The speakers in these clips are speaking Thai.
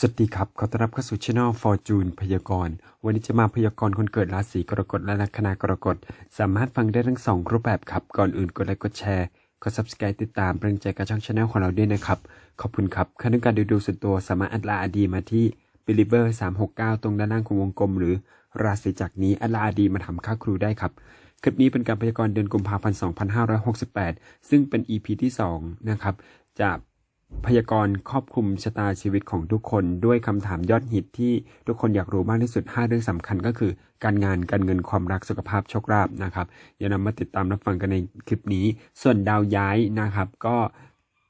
สวัสดีครับ ขอต้อนรับเข้าสู่ช่อง Fortune พยากรณ์ วันนี้จะมาพยากรณ์คนเกิดราศีกรกฎและลัคนากรกฎ สามารถฟังได้ทั้งสองรูปแบบครับ ก่อนอื่นกดไลค์กดแชร์ กด subscribe ติดตามเป็นกำลังใจกับช่องช anel ของเราด้วยนะครับ ขอบคุณครับค่าในการดูดูส่วนตัวสามารถอัดลาอดีมาที่ believer 369 ตรงด้านล่างของวงกลม หรือราศีจักรนี้อัดลาอดีมาทำค่าครูได้ครับ คลิปนี้เป็นการพยากรณ์เดือนกุมภาพันธ์ 2568 ซึ่งเป็น EP ที่ 2 นะครับ จะ พยากรณ์ครอบคลุมชะตาชีวิตของทุกคนด้วยคำถามยอดฮิตที่ทุกคนอยากรู้มากที่สุด 5 เรื่องสำคัญก็คือ การงานการเงินความรักสุขภาพโชคลาภนะครับอย่านำมาติดตามรับฟังกันในคลิปนี้ ส่วนดาวย้ายนะครับ ก็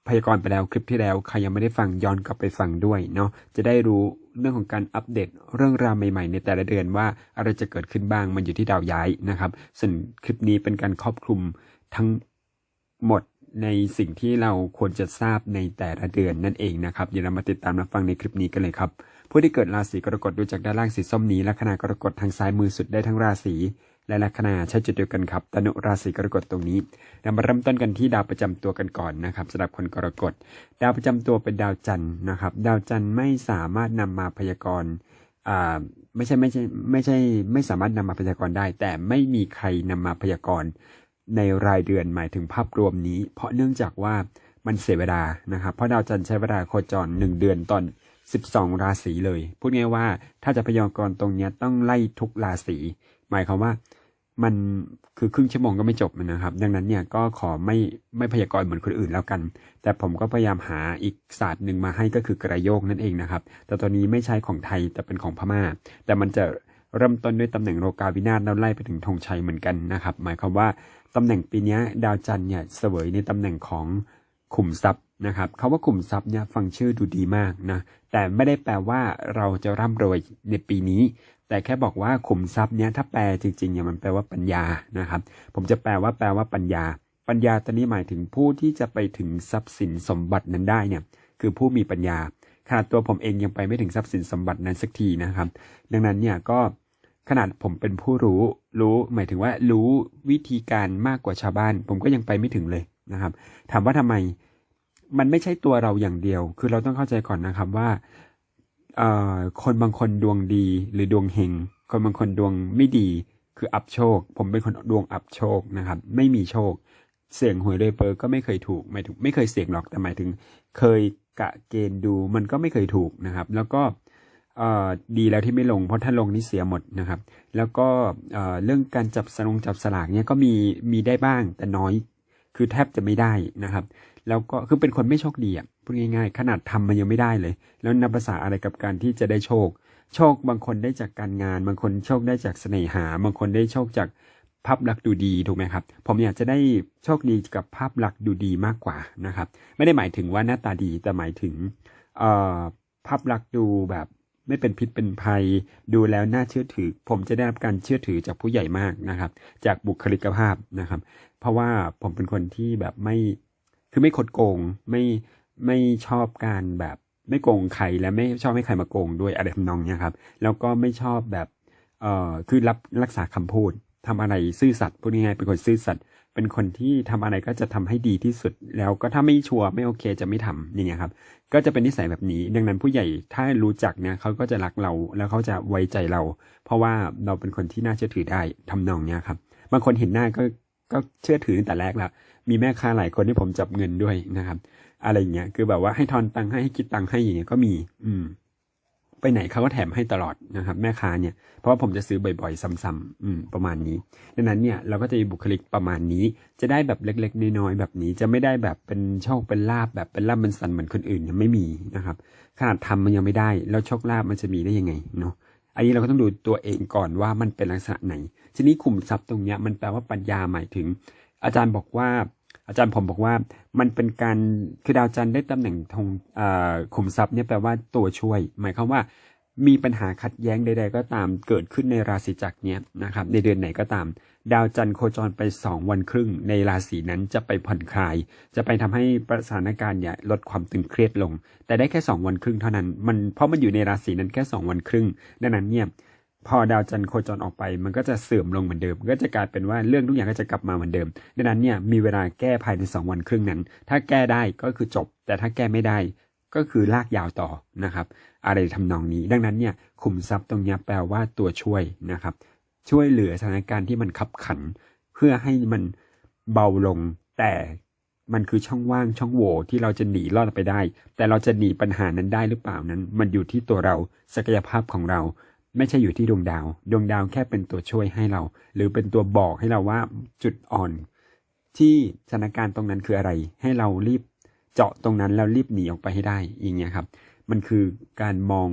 พยากรณ์ไปแล้วคลิปที่แล้วใครยังไม่ได้ฟังย้อนกลับไปฟังด้วยเนาะจะได้รู้เรื่องของการอัปเดตเรื่องราวใหม่ๆ ในแต่ละเดือนว่าอะไรจะเกิดขึ้นบ้างมันอยู่ที่ดาวย้ายนะครับส่วนคลิปนี้เป็นการครอบคลุมทั้งหมด ในสิ่งที่เราควรจะทราบในแต่ละเดือนนั่นเองนะครับเดี๋ยวเรามาติดตามรับฟังในคลิปนี้กันเลยครับผู้ที่เกิดราศีกรกฎดูจากด้านล่างสีส้มนี้ลัคนากรกฎทางซ้ายมือสุดได้ทั้งราศีและลัคนาใช้จุดเดียวกันครับตนุราศีกรกฎตรงนี้เรามาเริ่มต้นกันที่ดาวประจำตัวกันก่อนนะครับสำหรับคนกรกฎ ดาวประจำตัวเป็นดาวจันทร์นะครับ ดาวจันทร์ไม่สามารถนำมาพยากรณ์อ่าไม่ใช่ไม่ใช่ไม่ใช่ไม่สามารถนำมาพยากรณ์ได้ แต่ไม่มีใครนำมาพยากรณ์ ในรายเดือนหมายถึงภาพรวมนี้ เพราะเนื่องจากว่ามันเสียเวลานะครับ เพราะดาวจันทร์ใช้เวลาโคจรหนึ่งเดือนตอน 12 ราศีเลย พูดง่ายว่าถ้าจะพยากรณ์ตรงนี้ต้องไล่ทุกราศีหมายความว่ามันคือครึ่งชั่วโมงก็ไม่จบนะครับ ดังนั้นเนี่ยก็ขอไม่ไม่พยากรณ์เหมือนคนอื่นแล้วกัน แต่ผมก็พยายามหาอีกศาสตร์หนึ่งมาให้ก็คือกระโยกนั่นเองนะครับ แต่ตัวนี้ไม่ใช่ของไทยแต่เป็นของพม่า แต่มันจะ เริ่มต้นด้วยตำแหน่งโลกาวินาศแล้วไล่ไปถึงธงชัยเหมือนกันนะครับ หมายความว่าตำแหน่งปีนี้ดาวจันทร์เนี่ยเสวยในตำแหน่งของขุมทรัพย์นะครับคาว่าขุมทรัพย์เนี่ยฟังชื่อดูดีมากนะแต่ไม่ได้แปลว่าเราจะร่ำรวยในปีนี้ แต่แค่บอกว่าขุมทรัพย์เนี่ยถ้าแปลจริงๆเนี่ยมันแปลว่าปัญญานะครับ ผมจะแปลว่าแปลว่าปัญญา ปัญญาตอนนี้หมายถึงผู้ที่จะไปถึงทรัพย์สินสมบัตินั้นได้เนี่ยคือผู้มีปัญญาขนาดตัวผมเองยังไปไม่ถึงทรัพย์สินสมบัตินั้นสักทีนะครับ ดังนั้นเนี่ยก็ ขนาดผมเป็นผู้รู้ รู้หมายถึงว่ารู้วิธีการมากกว่าชาวบ้าน ผมก็ยังไปไม่ถึงเลยนะครับ ถามว่าทำไมมันไม่ใช่ตัวเราอย่างเดียว คือเราต้องเข้าใจก่อนนะครับว่าคนบางคนดวงดีหรือดวงเฮงคนบางคนดวงไม่ดีคืออับโชค ผมเป็นคนดวงอับโชคนะครับ ไม่มีโชค เสี่ยงหวยเลยเปอร์ก็ไม่เคยถูกหมายถึงไม่เคยเสี่ยงหรอกแต่หมายถึง เคยกะเกณฑ์ดูมันก็ไม่เคยถูกนะครับ แล้วก็ ดีแล้วที่ไม่ลงเพราะถ้าลงนี่เสียหมดนะครับ แล้วก็เรื่องการจับสลงจับสลากเนี่ยก็มีมีได้บ้างแต่น้อย คือแทบจะไม่ได้นะครับ แล้วก็คือเป็นคนไม่โชคดีอะพูดง่ายๆ ขนาดทำมันยังไม่ได้เลย แล้วนับภาษาอะไรกับการที่จะได้โชค โชคบางคนได้จากการงาน บางคนโชคได้จากเสน่หา บางคนได้โชคจากภาพลักษณ์ดูดีถูกไหมครับ ผมอยากจะได้โชคดีกับภาพลักษณ์ดูดีมากกว่านะครับ ไม่ได้หมายถึงว่าหน้าตาดีแต่หมายถึงภาพลักษณ์ดูแบบ ไม่เป็นพิษเป็นภัย ดูแล้วน่าเชื่อถือ ผมจะได้รับการเชื่อถือจากผู้ใหญ่มากนะครับ จากบุคลิกภาพนะครับ เพราะว่าผมเป็นคนที่แบบไม่คือไม่คดโกงไม่ไม่ชอบการแบบไม่โกงใครและไม่ชอบให้ใครมาโกงด้วยอะไรทำนองนี้ครับ แล้วก็ไม่ชอบแบบเอ่อคือรับรักษาคำพูด ทำอะไรซื่อสัตย์พูดง่ายๆเป็นคนซื่อสัตย์เป็นคนที่ทำอะไรก็จะทำให้ดีที่สุด แล้วก็ถ้าไม่ชัวร์ไม่โอเคจะไม่ทำอย่างเงี้ยครับ ก็จะเป็นนิสัยแบบนี้ ดังนั้นผู้ใหญ่ถ้ารู้จักเนี่ยเขาก็จะรักเราแล้วเขาจะไว้ใจเรา เพราะว่าเราเป็นคนที่น่าเชื่อถือได้ทำนองเนี้ยครับ บางคนเห็นหน้าก็ก็เชื่อถือตั้งแต่แรกแล้วมีแม่ค้าหลายคนที่ผมจับเงินด้วยนะครับ อะไรอย่างเงี้ยคือแบบว่าให้ทอนตังค์ให้ให้คิดตังค์ให้อย่างเงี้ยก็มี อืม ไปไหนเขาก็แถมให้ตลอดนะครับ แม่ค้าเนี่ย เพราะว่าผมจะซื้อบ่อยๆ ซ้ำๆอืมประมาณนี้ ดังนั้นเนี่ยเราก็จะมีบุคลิกประมาณนี้ จะได้แบบเล็กๆน้อยๆแบบนี้ จะไม่ได้แบบเป็นโชคเป็นลาบแบบเป็นลาบเป็นสันเหมือนคนอื่นเนี่ยไม่มีนะครับ ขนาดทำมันยังไม่ได้ แล้วโชคลาบมันจะมีได้ยังไงเนาะอันนี้เราก็ต้องดูตัวเองก่อนว่ามันเป็นลักษณะไหนทีนี้ขุมทรัพย์ตรงเนี้ยมันแปลว่าปัญญาหมายถึง อาจารย์บอกว่า อาจารย์ผมบอกว่ามันเป็นการคือดาวจันทร์ได้ตำแหน่งธงขุมทรัพย์เนี่ยแปลว่าตัวช่วย หมายความว่ามีปัญหาขัดแย้งใด ๆ ก็ตามเกิดขึ้นในราศีจักรเนี้ยนะครับ ในเดือนไหนก็ตาม ดาวจันทร์โคจรไป 2 วันครึ่ง ในราศีนั้นจะไปผ่อนคลาย จะไปทำให้สถานการณ์เนี่ยลดความตึงเครียดลง แต่ได้แค่ 2 วันครึ่งเท่านั้นมันเพราะมันอยู่ในราศีนั้นแค่ 2 วันครึ่ง ดังนั้นเนี่ย พอดาวจันทร์โคจรออกไป มันก็จะเสื่อมลงเหมือนเดิม ก็จะกลายเป็นว่าเรื่องทุกอย่างก็จะกลับมาเหมือนเดิม ดังนั้นเนี่ยมีเวลาแก้ภายใน 2 วันครึ่งนั้น ถ้าแก้ได้ก็คือจบ แต่ถ้าแก้ไม่ได้ก็คือลากยาวต่อนะครับ อะไรทำนองนี้ ดังนั้นเนี่ยขุมทรัพย์ตรงนี้แปลว่าตัวช่วยนะครับ ช่วยเหลือสถานการณ์ที่มันขับขัน เพื่อให้มันเบาลง แต่มันคือช่องว่างช่องโหว่ที่เราจะหนีรอดไปได้ แต่เราจะหนีปัญหานั้นได้หรือเปล่านั้น มันอยู่ที่ตัวเราศักยภาพของเรา ไม่ใช่อยู่ที่ดวงดาว ดวงดาวแค่เป็นตัวช่วยให้เรา หรือเป็นตัวบอกให้เราว่าจุดอ่อน ที่สถานการณ์ตรงนั้นคืออะไร ให้เรารีบเจาะตรงนั้นแล้วรีบหนีออกไปให้ได้อย่างเงี้ยครับ มันคือการมอง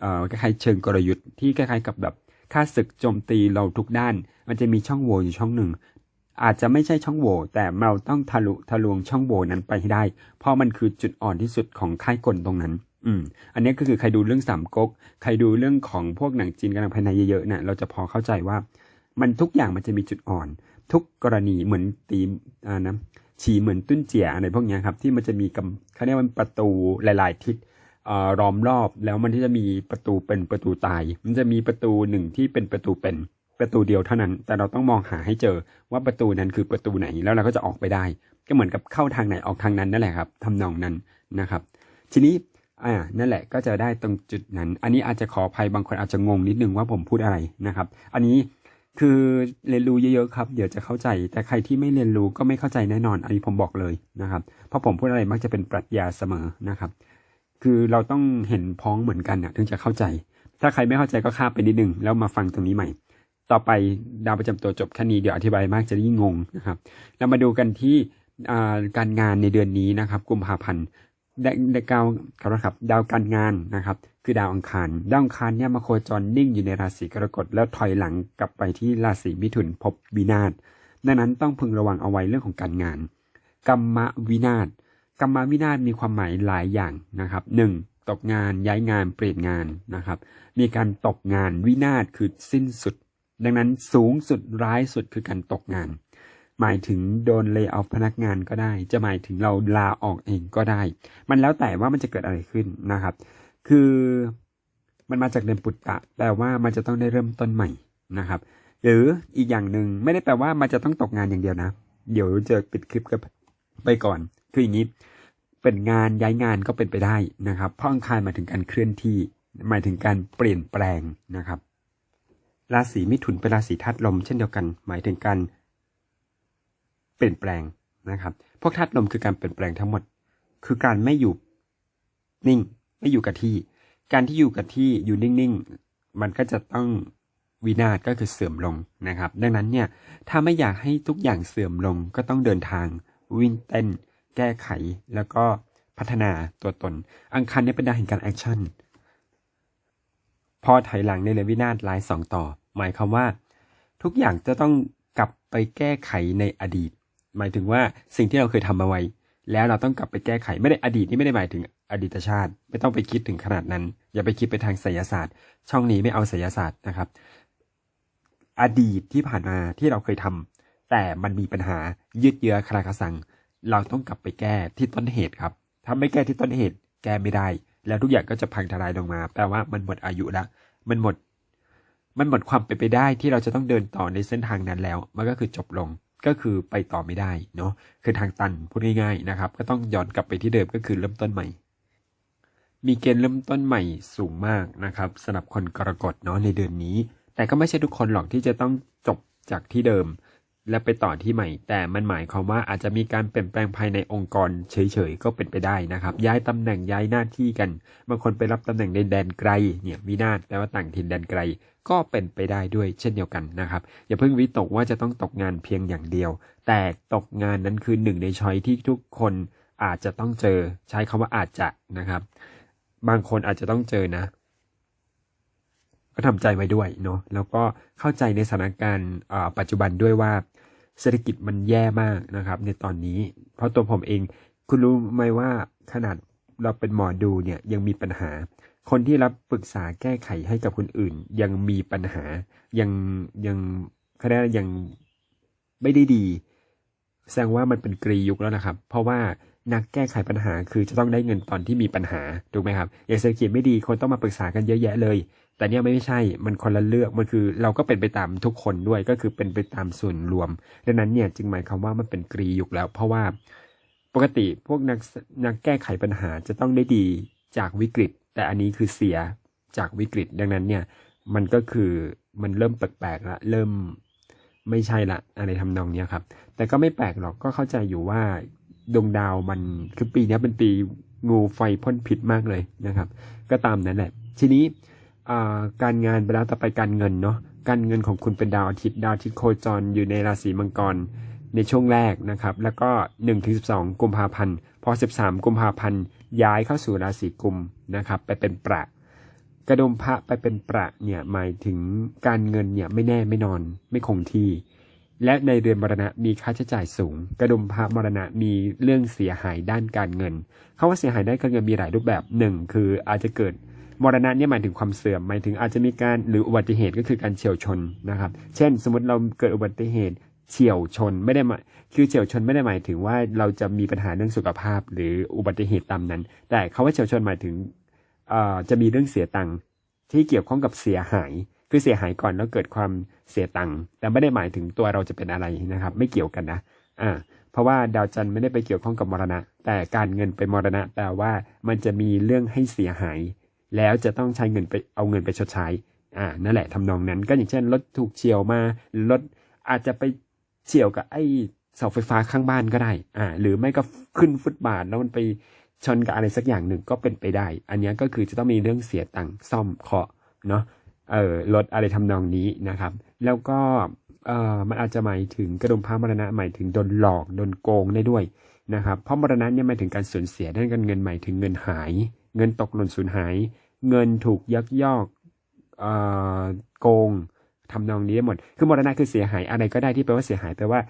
เอ่อคล้ายๆเชิงกลยุทธ์ที่คล้ายๆกับแบบค่าศึกโจมตีเราทุกด้าน มันจะมีช่องโหว่อยู่ช่องหนึ่ง อาจจะไม่ใช่ช่องโหว่แต่เราต้องทะลุทะลวงช่องโหว่นั้นไปให้ได้ เพราะมันคือจุดอ่อนที่สุดของค่ายกลตรงนั้น อืม อันนี้ก็คือใครดูเรื่องสามก๊ก ใครดูเรื่องของพวกหนังจีนกำลังภายในเยอะๆนี่ยเราจะพอเข้าใจว่า มันทุกอย่างมันจะมีจุดอ่อน ทุกกรณีเหมือนตีมอ่านะฉีเหมือนตุ้นเจียอะไรพวกนี้ครับ ที่มันจะมีกำเขาเรียกว่าประตูหลาย ๆ ทิศเอ่อล้อมรอบแล้วมันที่จะมีประตูเป็นประตูตาย มันจะมีประตูหนึ่งที่เป็นประตูเป็นประตูเดียวเท่านั้น แต่เราต้องมองหาให้เจอว่าประตูนั้นคือประตูไหนแล้วเราก็จะออกไปได้ ก็เหมือนกับเข้าทางไหนออกทางนั้นนั่นแหละครับทำนองนั้นนะครับ ทีนี้ อ่านั่นแหละก็จะได้ตรงจุดนั้น อันนี้อาจจะขออภัยบางคนอาจจะงงนิดนึงว่าผมพูดอะไรนะครับ อันนี้คือเรียนรู้เยอะๆครับ เดี๋ยวจะเข้าใจ แต่ใครที่ไม่เรียนรู้ก็ไม่เข้าใจแน่นอน อันนี้ผมบอกเลยนะครับ เพราะผมพูดอะไรมักจะเป็นปรัชญาเสมอนะครับ คือเราต้องเห็นพ้องเหมือนกันนะถึงจะเข้าใจ ถ้าใครไม่เข้าใจก็ข้ามไปนิดนึงแล้วมาฟังตรงนี้ใหม่ ต่อไปดาวประจำตัวจบแค่นี้เดี๋ยวอธิบายมากจะยิ่งงงนะครับ เรามาดูกันที่การงานในเดือนนี้นะครับ กุมภาพันธ์ ดดดาวครับ ดาวการงานนะครับ คือดาวอังคาร ดาวอังคารเนี่ยมาโคจรนิ่งอยู่ในราศีกรกฎแล้วถอยหลังกลับไปที่ราศีมิถุนพบวินาศดังนั้นต้องพึงระวังเอาไว้เรื่องของการงานกรรมวินาศกรรมวินาศมีความหมายหลายอย่างนะครับหนึ่งตกงานย้ายงานเปลี่ยนงานนะครับ มีการตกงานวินาศคือสิ้นสุด ดังนั้นสูงสุดร้ายสุดคือการตกงาน หมายถึงโดนเล y o อ f พนักงานก็ได้ จะหมายถึงเราลาออกเองก็ได้ มันแล้วแต่ว่ามันจะเกิดอะไรขึ้นนะครับ คือมันมาจากเดือนปุตตะแปลว่ามันจะต้องได้เริ่มต้นใหม่นะครับ หรืออีกอย่างหนึ่งไม่ได้แปลว่ามันจะต้องตกงานอย่างเดียวนะ เดี๋ยวจะปิดคลิปกันไปก่อน คืออย่างนี้เป็นงานย้ายงานก็เป็นไปได้นะครับเพราะอังคารหมายถึงการเคลื่อนที่ หมายถึงการเปลี่ยนแปลงนะครับ ราศีมิถุนเป็นราศีธาตุลมเช่นเดียวกัน หมายถึงการ เปลี่ยนแปลงนะครับ พวกธาตุลมคือการเปลี่ยนแปลงทั้งหมด คือการไม่อยู่นิ่ง ไม่อยู่กับที่ การที่อยู่กับที่อยู่นิ่งๆ มันก็จะต้องวินาศก็คือเสื่อมลงนะครับ ดังนั้นเนี่ยถ้าไม่อยากให้ทุกอย่างเสื่อมลงก็ต้องเดินทางวิ่งเต้น แก้ไขแล้วก็พัฒนาตัวตน อังคารเนี่ยเป็นดาวแห่งการแอคชั่นพอถอยหลังในเรือวินาศร้ายสองต่อ หมายความว่า ทุกอย่างจะต้องกลับไปแก้ไขในอดีต หมายถึงว่าสิ่งที่เราเคยทำมาไว้ แล้วเราต้องกลับไปแก้ไขไม่ได้อดีตนี่ไม่ได้หมายถึงอดีตชาติ ไม่ต้องไปคิดถึงขนาดนั้น อย่าไปคิดไปทางไสยศาสตร์ ช่องนี้ไม่เอาไสยศาสตร์นะครับ อดีตที่ผ่านมาที่เราเคยทำแต่มันมีปัญหายืดเยื้อคลาคาซัง เราต้องกลับไปแก้ที่ต้นเหตุครับถ้าไม่แก้ที่ต้นเหตุ แก้ไม่ได้ แล้วทุกอย่างก็จะพังทลายลงมา แปลว่ามันหมดอายุละมันหมด มันหมดความเป็นไปได้ที่เราจะต้องเดินต่อในเส้นทางนั้นแล้ว มันก็คือจบลง ก็คือไปต่อไม่ได้เนาะคือทางตันพูดง่ายๆนะครับ ก็ต้องย้อนกลับไปที่เดิมก็คือเริ่มต้นใหม่ มีเกณฑ์เริ่มต้นใหม่สูงมากนะครับสำหรับคนกรกฎเนาะในเดือนนี้ แต่ก็ไม่ใช่ทุกคนหรอกที่จะต้องจบจากที่เดิม และไปต่อที่ใหม่ แต่มันหมายความว่าอาจจะมีการเปลี่ยนแปลงภายในองค์กรเฉยๆก็เป็นไปได้นะครับ ย้ายตำแหน่งย้ายหน้าที่กัน บางคนไปรับตำแหน่งในแดนไกลเนี่ยวินาศแปลว่าต่างถิ่นแดนไกลก็เป็นไปได้ด้วยเช่นเดียวกันนะครับ อย่าเพิ่งวิตกว่าจะต้องตกงานเพียงอย่างเดียว แต่ตกงานนั้นคือหนึ่งในช้อยที่ทุกคนอาจจะต้องเจอใช้คำว่าอาจจะนะครับ บางคนอาจจะต้องเจอนะก็ทำใจไว้ด้วยเนาะแล้วก็เข้าใจในสถานการณ์ปัจจุบันด้วยว่า เศรษฐกิจมันแย่มากนะครับ ในตอนนี้ เพราะตัวผมเอง คุณรู้ไหมว่าขนาดเราเป็นหมอดูเนี่ยยังมีปัญหา คนที่รับปรึกษาแก้ไขให้กับคนอื่น ยังมีปัญหา ยังยังคะแนนยังไม่ได้ดี แสดงว่ามันเป็นกรียุคแล้วนะครับ เพราะว่า นักแก้ไขปัญหาคือจะต้องได้เงินตอนที่มีปัญหาถูกไหมครับอย่างเศรษฐกิจไม่ดีคนต้องมาปรึกษากันเยอะแยะเลย แต่เนี่ยไม่ใช่มันคนละเลือกมันคือเราก็เป็นไปตามทุกคนด้วยก็คือเป็นไปตามส่วนรวม ดังนั้นเนี่ยจึงหมายความว่ามันเป็นกรียุคแล้ว เพราะว่าปกติพวกนักนักแก้ไขปัญหาจะต้องได้ดีจากวิกฤต แต่อันนี้คือเสียจากวิกฤต ดังนั้นเนี่ยมันก็คือมันเริ่มแปลกๆละเริ่มไม่ใช่ละอะไรทำนองเนี้ยครับ แต่ก็ไม่แปลกหรอกก็เข้าใจอยู่ว่า ดวงดาวมันคือปีนี้เป็นปีงูไฟพ่นพิษมากเลยนะครับ ก็ตามนั้นแหละ ทีนี้การงานไปแล้วต่อไปการเงินเนาะการเงินของคุณเป็นดาวอาทิตย์ดาวอาทิตย์โคจรอยู่ในราศีมังกรในช่วงแรกนะครับ แล้วก็1ถึง12 กุมภาพันธ์ พอ 13 กุมภาพันธ์ ย้ายเข้าสู่ราศีกุมนะครับ ไปเป็นประ กระดมพระไปเป็นประเนี่ยหมายถึงการเงินเนี่ยไม่แน่ไม่นอนไม่คงที่ และในเดือนมรณะมีค่าใช้จ่ายสูง กระดุมพระมรณะมีเรื่องเสียหายด้านการเงินคาว่าเสียหายด้านการเงินมีหลายรูปแบบหนึ่งคืออาจจะเกิดมรณะเนี่ยหมายถึงความเสื่อมหมายถึงอาจจะมีการหรืออุบัติเหตุก็คือการเฉียวชนนะครับ เช่น สมมติเราเกิดอุบัติเหตุเฉียวชนไม่ได้หมายคือเฉียวชนไม่ได้หมายถึงว่าเราจะมีปัญหาเรื่องสุขภาพ หรืออุบัติเหตุตามนั้น แต่คาว่าเฉียวชนหมายถึงจะมีเรื่องเสียตังค์ที่เกี่ยวข้องกับเสียหาย คือเสียหายก่อนแล้วเกิดความเสียตังค์แต่ไม่ได้หมายถึงตัวเราจะเป็นอะไรนะครับ ไม่เกี่ยวกันนะอ่าเพราะว่าดาวจันทร์ไม่ได้ไปเกี่ยวข้องกับมรณะ แต่การเงินเป็นมรณะแปลว่ามันจะมีเรื่องให้เสียหาย แล้วจะต้องใช้เงินไปเอาเงินไปชดใช้อ่านั่นแหละทำนองนั้นก็อย่างเช่นรถถูกเฉียวมารถอาจจะไปเฉียวกับไอ้เสาไฟฟ้าข้างบ้านก็ได้อ่าหรือไม่ก็ขึ้นฟุตบาทแล้วมันไปชนกับอะไรสักอย่างหนึ่งก็เป็นไปได้ อันนี้ก็คือจะต้องมีเรื่องเสียตังค์ซ่อมเคาะเนาะ เออรถอะไรทำนองนี้นะครับ แล้วก็เออมันอาจจะหมายถึงกระดมพระมรณะหมายถึงโดนหลอกโดนโกงได้ด้วยนะครับ เพราะมรณะเนี่ยหมายถึงการสูญเสียด้านการเงินหมายถึงเงินหาย เงินตกหล่นสูญหาย เงินถูกยักยอกเออโกงทำนองนี้ได้หมด คือมรณะคือเสียหายอะไรก็ได้ที่แปลว่าเสียหายแปลว่า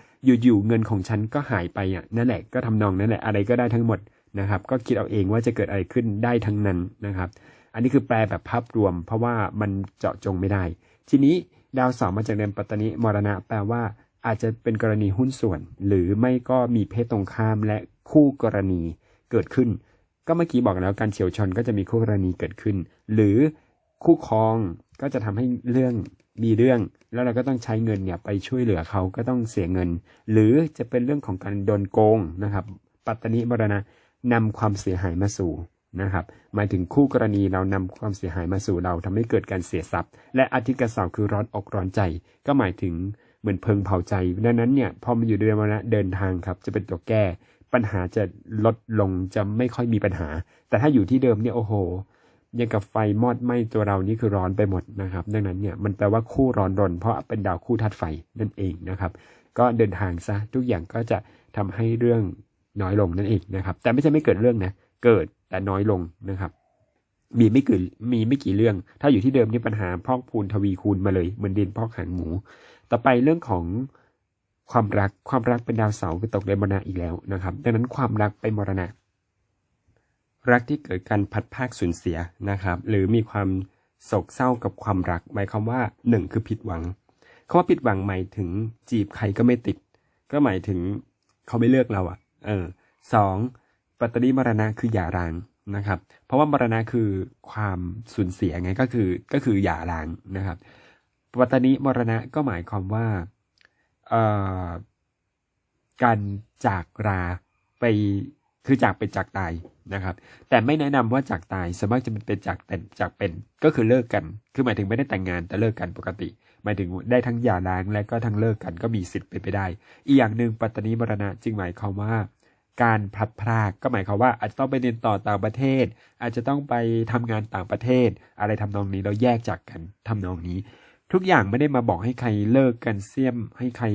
อยู่ๆเงินของฉันก็หายไปอะนั่นแหละก็ทำนองนั่นแหละอะไรก็ได้ทั้งหมดนะครับ ก็คิดเอาเองว่าจะเกิดอะไรขึ้นได้ทั้งนั้นนะครับ อันนี้คือแปลแบบภาพรวม เพราะว่ามันเจาะจงไม่ได้ ทีนี้ดาวเสาร์มาจากเดือนปัตตานีมรณะ แปลว่าอาจจะเป็นกรณีหุ้นส่วน หรือไม่ก็มีเพศตรงข้ามและคู่กรณีเกิดขึ้น ก็เมื่อกี้บอกแล้วการเฉียวชนก็จะมีคู่กรณีเกิดขึ้น หรือคู่ครองก็จะทำให้เรื่องมีเรื่อง แล้วเราก็ต้องใช้เงินเนี่ยไปช่วยเหลือเขาก็ต้องเสียเงิน หรือจะเป็นเรื่องของการโดนโกงนะครับ ปัตตานีมรณะนำความเสียหายมาสู่ นะครับหมายถึงคู่กรณีเรานำความเสียหายมาสู่เราทำให้เกิดการเสียทรัพย์ และอาทิตย์กระสาร์คือร้อนอกร้อนใจ ก็หมายถึงเหมือนเพิงเผาใจดังนั้นเนี่ยพอมันอยู่เดือนมรณะเดินทางครับ จะเป็นตัวแก้ ปัญหาจะลดลงจะไม่ค่อยมีปัญหา แต่ถ้าอยู่ที่เดิมเนี่ยโอ้โหยังกับไฟมอดไหม้ตัวเรานี่คือร้อนไปหมดนะครับ ดังนั้นเนี่ยมันแปลว่าคู่ร้อนรน เพราะเป็นดาวคู่ธาตุไฟนั่นเองนะครับ ก็เดินทางซะทุกอย่างก็จะทำให้เรื่องน้อยลงนั่นเองนะครับ แต่ไม่ใช่ไม่เกิดเรื่องนะเกิด แต่น้อยลงนะครับ มีไม่กี่มีไม่กี่เรื่อง ถ้าอยู่ที่เดิมนี่ปัญหาพอกพูนทวีคูณมาเลยเหมือนดินพอกหางหมู ต่อไปเรื่องของความรักความรักเป็นดาวเสาร์ไปตกในมรณะอีกแล้วนะครับ ดังนั้นความรักไปมรณะ รักที่เกิดการพัดภาคสูญเสียนะครับ หรือมีความโศกเศร้ากับความรัก หมายความว่าหนึ่งคือผิดหวังคาว่าผิดหวังหมายถึงจีบใครก็ไม่ติด ก็หมายถึงเขาไม่เลือกเราอะ่ะ เออสอง ปัตตานีมรณะคือหย่าร้างนะครับ เพราะว่ามรณะคือความสูญเสียไงก็คือก็คือหย่าร้างนะครับปัตตานีมรณะก็หมายความว่าการจากราไปคือจากเป็นจากตายนะครับ แต่ไม่แนะนำว่าจากตายส่วนมากจะเป็นจากเป็นจากเป็นก็คือเลิกกัน คือหมายถึงไม่ได้แต่งงานแต่เลิกกันปกติ หมายถึงได้ทั้งหย่าร้างและก็ทั้งเลิกกันก็มีสิทธิ์เป็นไปได้ อีกอย่างหนึ่งปัตตานีมรณะจึงหมายความว่า การพลัดพรากก็หมายความว่าอาจจะต้องไปเรียนต่อต่างประเทศ อาจจะต้องไปทำงานต่างประเทศ อะไรทำนองนี้เราแยกจากกันทำนองนี้ ทุกอย่างไม่ได้มาบอกให้ใครเลิกกันเสี่ยม ให้ใคร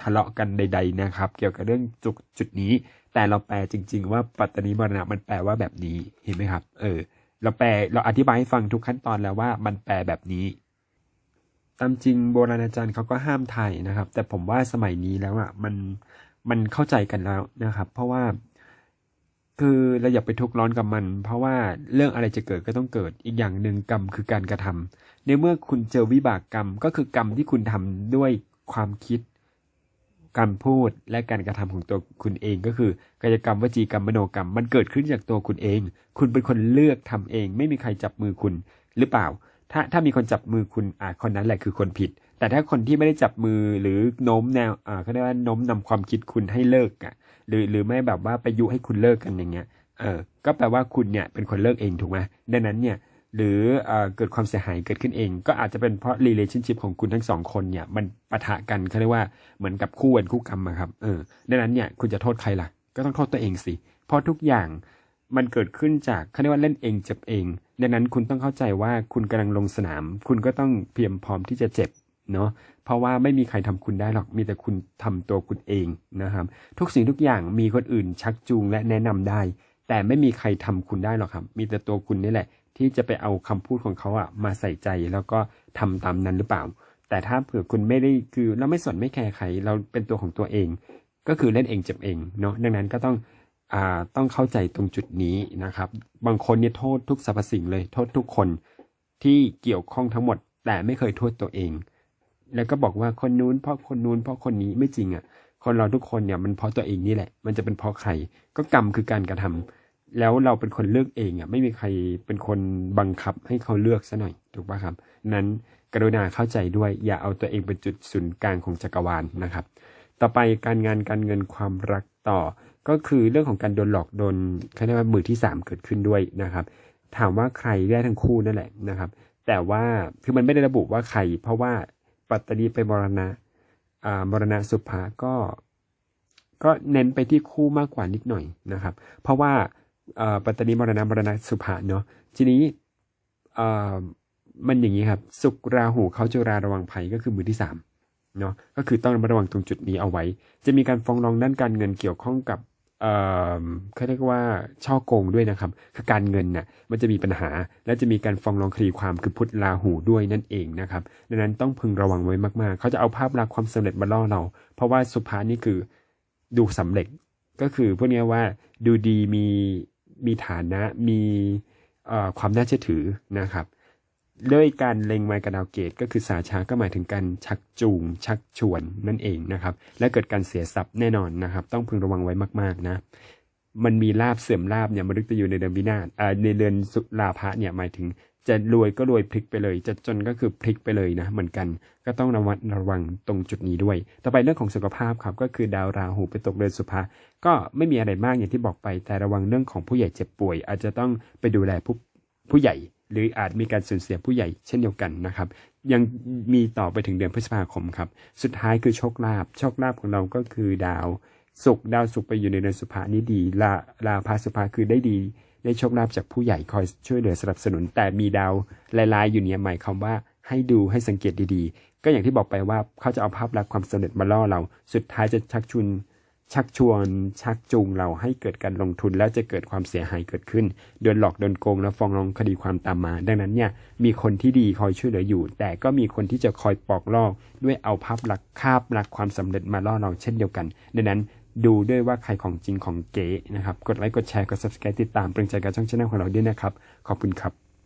ทะเลาะกันใด ๆนะครับ เกี่ยวกับเรื่องจุดจุดนี้ แต่เราแปลจริง ๆ ว่าปัตตานีมรณะมันแปลว่าแบบนี้เห็นไหมครับ เออ เราแปลเราอธิบายให้ฟังทุกขั้นตอนแล้วว่ามันแปลแบบนี้ตามจริงโบราณอาจารย์เขาก็ห้ามไทยนะครับ แต่ผมว่าสมัยนี้แล้วอะมัน มันเข้าใจกันแล้วนะครับ เพราะว่า คือเราอย่าไปทุกข์ร้อนกับมัน เพราะว่าเรื่องอะไรจะเกิดก็ต้องเกิดอีกอย่างหนึ่งกรรมคือการกระทำในเมื่อคุณเจอวิบากกรรมก็คือกรรมที่คุณทำด้วยความคิดการพูดและการกระทำของตัวคุณเองก็คือกายกรรมวจีกรรมมโนกรรม มันเกิดขึ้นจากตัวคุณเอง คุณเป็นคนเลือกทำเอง ไม่มีใครจับมือคุณหรือเปล่า ถ้าถ้ามีคนจับมือคุณอ่าคนนั้นแหละคือคนผิด แต่ถ้าคนที่ไม่ได้จับมือหรือโน้มแนวอ่าเขาเรียกว่าโน้มนำความคิดคุณให้เลิกอะ หรือหรือไม่แบบว่าไปยุให้คุณเลิกกันอย่างเงี้ยเออก็แปลว่าคุณเนี่ยเป็นคนเลิกเองถูกไหมดังนั้นเนี่ยหรือเอ่อเกิดความเสียหายเกิดขึ้นเอง ก็อาจจะเป็นเพราะ relationship ของคุณทั้งสองคนเนี่ย มันปะทะกันเขาเรียกว่าเหมือนกับคู่เวรคู่กรรมอะครับเออดังนั้นเนี่ยคุณจะโทษใครล่ะ ก็ต้องโทษตัวเองสิเพราะทุกอย่าง มันเกิดขึ้นจากเขาเรียกว่าเล่นเองเจ็บเอง ดังนั้นคุณต้องเข้าใจว่าคุณกำลังลงสนาม คุณก็ต้องเพียมพร้อมที่จะเจ็บเนาะเพราะว่าไม่มีใครทำคุณได้หรอกมีแต่คุณทำตัวคุณเองนะครับ ทุกสิ่งทุกอย่างมีคนอื่นชักจูงและแนะนำได้ แต่ไม่มีใครทำคุณได้หรอกครับ มีแต่ตัวคุณนี่แหละ ที่จะไปเอาคำพูดของเขาอะมาใส่ใจแล้วก็ทำตามนั้นหรือเปล่า แต่ถ้าเผื่อคุณไม่ได้คือเราไม่สนไม่แคร์ใครเราเป็นตัวของตัวเอง ก็คือเล่นเองเจ็บเองเนาะดังนั้นก็ต้อง ต้องเข้าใจตรงจุดนี้นะครับ บางคนเนี่ยโทษทุกสรรพสิ่งเลย โทษทุกคนที่เกี่ยวข้องทั้งหมด แต่ไม่เคยโทษตัวเอง แล้วก็บอกว่าคนนู้นเพราะคนนู้นเพราะคนนี้ไม่จริงอะ่ะ คนเราทุกคนเนี่ยมันเพราะตัวเองนี่แหละ มันจะเป็นเพราะใคร ก็กรรมคือการกระทำแล้วเราเป็นคนเลือกเองอะ่ะ ไม่มีใครเป็นคนบังคับให้เขาเลือกซะหน่อย ถูกปะครับ นั้นกรุณาเข้าใจด้วย อย่าเอาตัวเองเป็นจุดศูนย์กลางของจักรวาลนะครับ ต่อไปการงานการเงินความรักต่อ ก็คือเรื่องของการโดนหลอกโดนเขาเรียกว่ามือที่สามเกิดขึ้นด้วยนะครับ ถามว่าใครได้ทั้งคู่นั่นแหละนะครับ แต่ว่าคือมันไม่ได้ระบุว่าใคร เพราะว่าปัตตานีไปมรณะอ่ามรณะสุภาก็ ก็เน้นไปที่คู่มากกว่านิดหน่อยนะครับ เพราะว่าอ่อปัตตานีมรณะมรณะสุภาเนาะทีนี้อ่อมันอย่างนี้ครับ สุกราหูเขาจุราระวังภัยก็คือมือที่สามเนาะก็คือต้องระมัดระวังตรงจุดนี้เอาไว้ จะมีการฟ้องร้องด้านการเงินเกี่ยวข้องกับ เขาเรียกว่าช่อโกงด้วยนะครับคือการเงินน่ะมันจะมีปัญหา และจะมีการฟ้องร้องคดีความคือพุทธลาหูด้วยนั่นเองนะครับดังนั้นต้องพึงระวังไว้มากๆ เขาจะเอาภาพลักษณ์ความสำเร็จมาล่อเรา เพราะว่าสุภานี่คือดูสำเร็จก็คือพวกนี้ว่าดูดีมีมีฐานะมีความน่าเชื่อถือนะครับ ด้วยการเล็งไม้กระดาวเกต ก็คือสาชาก็หมายถึงการชักจูง ชักชวนนั่นเองนะครับ และเกิดการเสียทรัพย์แน่นอนนะครับ ต้องพึงระวังไว้มาก ๆ นะ มันมีลาบเสื่อมลาบเนี่ยมฤตยูในเดือนวินาศในเดือนสุลาภะเนี่ยหมายถึงจะรวยก็รวยพลิกไปเลย จะจนก็คือพลิกไปเลยนะ เหมือนกัน ก็ต้องระวัดระวังตรงจุดนี้ด้วย ต่อไปเรื่องของสุขภาพครับ ก็คือดาวราหูไปตกเดือนสุภา ก็ไม่มีอะไรมากอย่างที่บอกไป แต่ระวังเรื่องของผู้ใหญ่เจ็บป่วย อาจจะต้องไปดูแลผู้ผู้ใหญ่ หรืออาจมีการสูญเสียผู้ใหญ่เช่นเดียวกันนะครับ ยังมีต่อไปถึงเดือนพฤษภาคมครับ สุดท้ายคือโชคลาภโชคลาภของเราก็คือดาวศุกร์ดาวศุกร์ไปอยู่ในเดือนสุภานี้ดีลาลาพาสุภาคือได้ดี ได้โชคลาภจากผู้ใหญ่คอยช่วยเหลือสนับสนุน แต่มีดาวลายๆอยู่เนี่ยหมายความว่าให้ดูให้สังเกตดีๆ ก็อย่างที่บอกไปว่าเขาจะเอาภาพลักษณ์ความสำเร็จมาล่อเรา สุดท้ายจะชักชวน ชักชวนชักจูงเราให้เกิดการลงทุน แล้วจะเกิดความเสียหายเกิดขึ้น โดนหลอกโดนโกงแล้วฟ้องร้องคดีความตามมา ดังนั้นเนี่ยมีคนที่ดีคอยช่วยเหลืออยู่ แต่ก็มีคนที่จะคอยปอกลอก ด้วยเอาภาพลักษณ์คาบลักษณ์ความสำเร็จมาล่อเราเช่นเดียวกัน ดังนั้นดูด้วยว่าใครของจริงของเก๋นะครับ กดไลค์กดแชร์กด subscribe ติดตามเป็นกำลังใจกับช่องช anel ของเราด้วยนะครับ ขอบคุณครับ